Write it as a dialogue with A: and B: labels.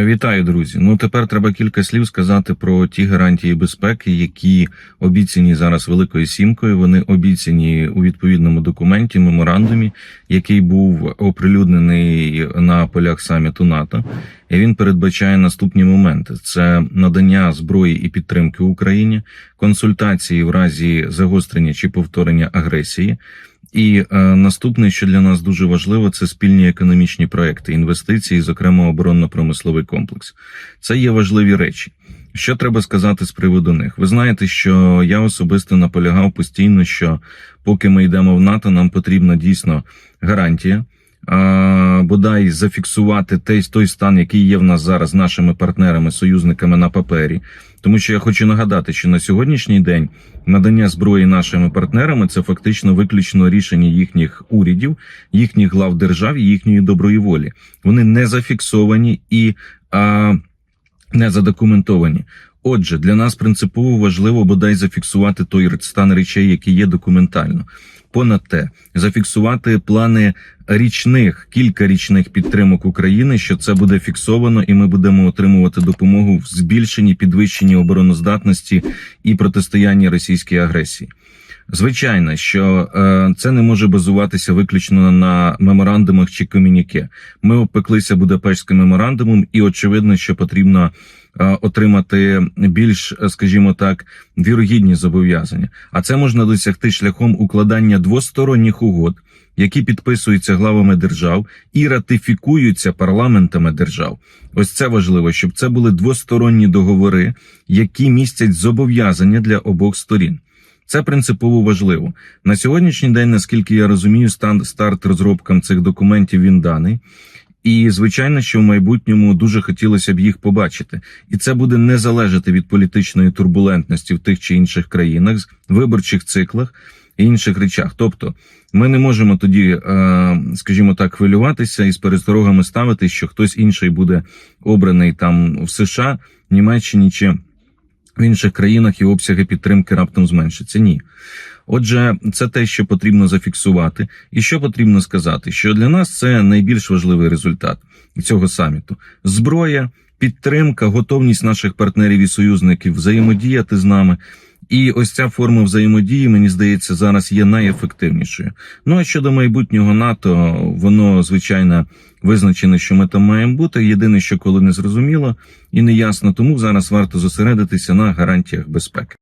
A: Е, Вітаю, друзі. Ну тепер треба кілька слів сказати про ті гарантії безпеки, які обіцяні зараз Великою Сімкою. Вони обіцяні у відповідному документі, меморандумі, який був оприлюднений на полях саміту НАТО. І він передбачає наступні моменти: це надання зброї і підтримки Україні, консультації в разі загострення чи повторення агресії. І е, наступне, що для нас дуже важливо, це спільні економічні проекти, інвестиції, зокрема оборонно-промисловий комплекс. Це є важливі речі. Що треба сказати з приводу них? Ви знаєте, що я особисто наполягав постійно, що поки ми йдемо в НАТО, нам потрібна дійсно гарантія. Бодай зафіксувати той, той стан, який є в нас зараз з нашими партнерами, союзниками на папері. Тому що я хочу нагадати, що на сьогоднішній день надання зброї нашими партнерами це фактично виключно рішення їхніх урядів, їхніх глав держав і їхньої доброї волі. Вони не зафіксовані і а, не задокументовані. Отже, для нас принципово важливо бодай зафіксувати той стан речей, який є документально. Понад те, зафіксувати плани річних, кілька річних підтримок України, що це буде фіксовано, і ми будемо отримувати допомогу в збільшенні, підвищенні обороноздатності і протистоянні російській агресії. Звичайно, що е, це не може базуватися виключно на меморандумах чи комюніке. Ми опеклися Будапештським меморандумом, і очевидно, що потрібно е, отримати більш, е, скажімо так, вірогідні зобов'язання. А це можна досягти шляхом укладання двосторонніх угод, які підписуються главами держав і ратифікуються парламентами держав. Ось це важливо, щоб це були двосторонні договори, які містять зобов'язання для обох сторін. Це принципово важливо на сьогоднішній день. Наскільки я розумію, стан старт розробкам цих документів він даний. І звичайно, що в майбутньому дуже хотілося б їх побачити, і це буде не залежати від політичної турбулентності в тих чи інших країнах, виборчих циклах і інших речах. Тобто, ми не можемо тоді, е, скажімо так, хвилюватися і з пересторогами ставити, що хтось інший буде обраний там в США, Німеччині чи в інших країнах і обсяги підтримки раптом зменшаться. Ні. Отже, це те, що потрібно зафіксувати, і що потрібно сказати, що для нас це найбільш важливий результат цього саміту: зброя, підтримка, готовність наших партнерів і союзників взаємодіяти з нами. І ось ця форма взаємодії, мені здається, зараз є найефективнішою. Ну а щодо майбутнього НАТО, воно звичайно визначено, що ми там маємо бути. Єдине, що коли не зрозуміло і не ясно, тому зараз варто зосередитися на гарантіях безпеки.